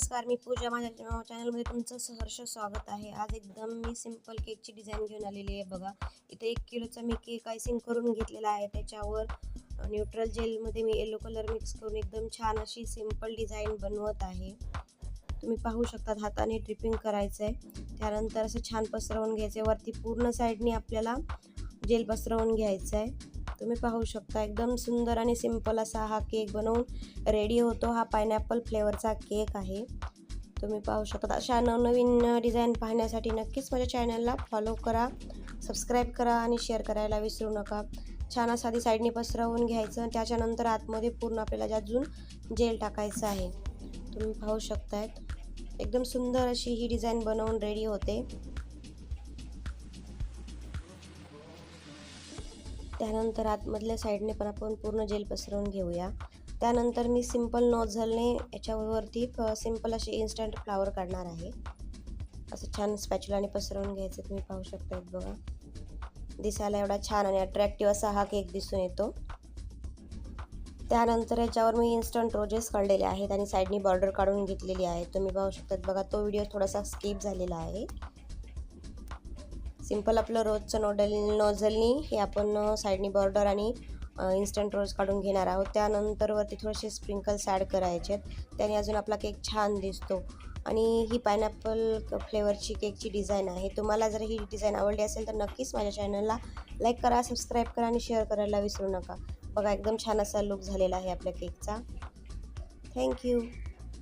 नमस्कार मी पूजा माझ्या चॅनलमध्ये तुमचं सहर्ष स्वागत आहे. आज एकदम मी सिंपल केकची डिझाईन घेऊन आलेली आहे बघा. इथे एक किलोचा मी केक आयसिंग करून घेतलेला आहे. त्याच्यावर न्यूट्रल जेलमध्ये मी येलो कलर मिक्स करून एकदम छान अशी सिंपल डिझाईन बनवत आहे. तुम्ही पाहू शकता हाताने ड्रिपिंग करायचं आहे त्यानंतर असं छान पसरवून घ्यायचं आहे वरती पूर्ण साईडनी आपल्याला जेल पसरवून घ्यायचं आहे तुम्ही पाहू शकता. एकदम सुंदर आणि सिंपल असा हा केक बनवून रेडी होतो. हा पायनॅपल फ्लेवरचा केक आहे. तुम्ही पाहू शकता. अशा नवनवीन डिझाईन पाहण्यासाठी नक्कीच माझ्या चॅनलला फॉलो करा सबस्क्राईब करा आणि शेअर करायला विसरू नका. छान असा आधी साईडने पसरवून घ्यायचं. त्याच्यानंतर आतमध्ये पूर्ण आपल्याला अजून जेल टाकायचं आहे. तुम्ही पाहू शकतायत. एकदम सुंदर अशी ही डिझाईन बनवून रेडी होते. त्यानंतर आतमधल्या साईडने पण आपण पूर्ण जेल पसरवून घेऊया. त्यानंतर मी सिंपल नोझलने याच्यावरती सिंपल असे इन्स्टंट फ्लावर काढणार आहे. असं छान स्पॅच्युलाने पसरवून घ्यायचं तुम्ही पाहू शकता बघा. दिसायला एवढा छान आणि अट्रॅक्टिव्ह असा हा केक दिसून येतो. त्यानंतर याच्यावर मी इन्स्टंट रोजेस काढलेले आहेत आणि साईडनी बॉर्डर काढून घेतलेली आहे तुम्ही पाहू शकतात बघा तो व्हिडिओ थोडासा स्किप झालेला आहे. सिंपल आपलं रोजचं नोडल नोझलनी हे आपण साईडनी बॉर्डर आणि इन्स्टंट रोज काढून घेणार आहोत. त्यानंतरवरती थोडेसे स्प्रिंकल्स ॲड करायचे आहेत. त्याने अजून आपला केक छान दिसतो. आणि ही पायनॅपल फ्लेवरची केकची डिझाईन आहे. तुम्हाला जर ही डिझाईन आवडली असेल तर नक्कीच माझ्या चॅनलला लाईक करा सबस्क्राईब करा आणि शेअर करायला विसरू नका. बघा एकदम छान असा लुक झालेला आहे आपल्या केकचा. थँक्यू